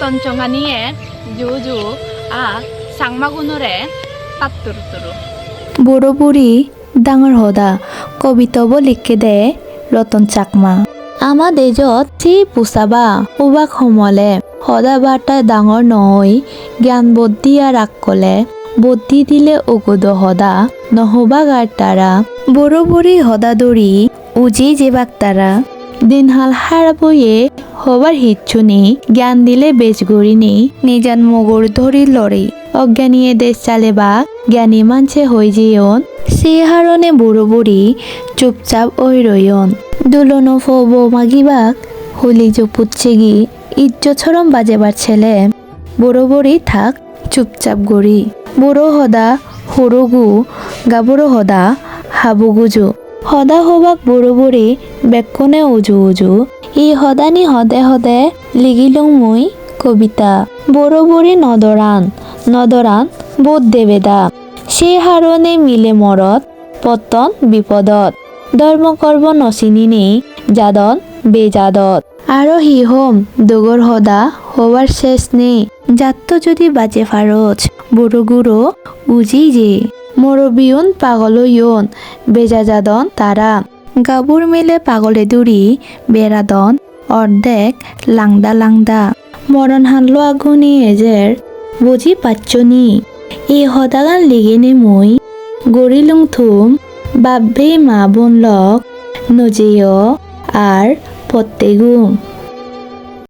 তঞ্চঙ্গানিয়ে জু জু আ সাংমাগুনরে তুরু বুড়ি ডাঙৰ হদা কবিতব লিখে দে রতন চাকমা আমাৰ দেজত চি পোচাবা উবাক সমলে সদা বাৰ্তা ডাঙৰ নই জ্ঞান বুদ্ধি আর আগ ক'লে বুদ্ধি দিলে অগুদ হদা নহবা গাৰ তাৰা বড়ো বুঢ়ী সদা উজি জেবাক তারা দিনহাল হারাবয়ে হবার হিচ্ছুনি জ্ঞান দিলে বেশ গড়িনি নিজান মগর ধরি লড়ি। অজ্ঞানীয়ে দেশ চালে বা জ্ঞানী মানছে হই যেয়ন। সে হারণে বুড়ো বুড়ি চুপচাপ ওই রয়ন। দুলনো ফব মাগিবাক হলি জপুচ্ছে গি ইজ্জত ছরম বাজেবার ছেলে। বুড়ো বুড়ি থাক চুপচাপ গড়ি। বুড়ো হদা হুরুগু গাবুড়ো হদা হাবুগুজু সদা হবাক বুড়ো বুড়ি বেকনে উজু উজু। ই সদানি সদে সদে লিগিলুং মুই কবিতা। বুড়ো বুড়ি নদৰাণ নদৰাণ বোধ দেবেদা। সে হাৰণে মিলে মৰত, পতন বিপদত। ধৰ্ম কৰ্ম নচিনিনি যাদন বেজাদত। আৰু সিহম দুগৰ সদা হবার শেষ নেই। যাত্ত যদি বাজে ফারজ বুড়ো গুড়ো উজি যে। মরবিয়ন পাগল ইয়ন বেজাজাদন তারা গাবুর মিলে পাগলে দূরি বেড়াদন অর্ধেক লাংদা লাংদা মরণ হানলো আগুনি এজের বুঝি পাচ্ছনি? এই হদাগান লিগিনি মই গড়িলুং থুম বাব্বে মা বোন লক নজেয় আর পত্তেগুম।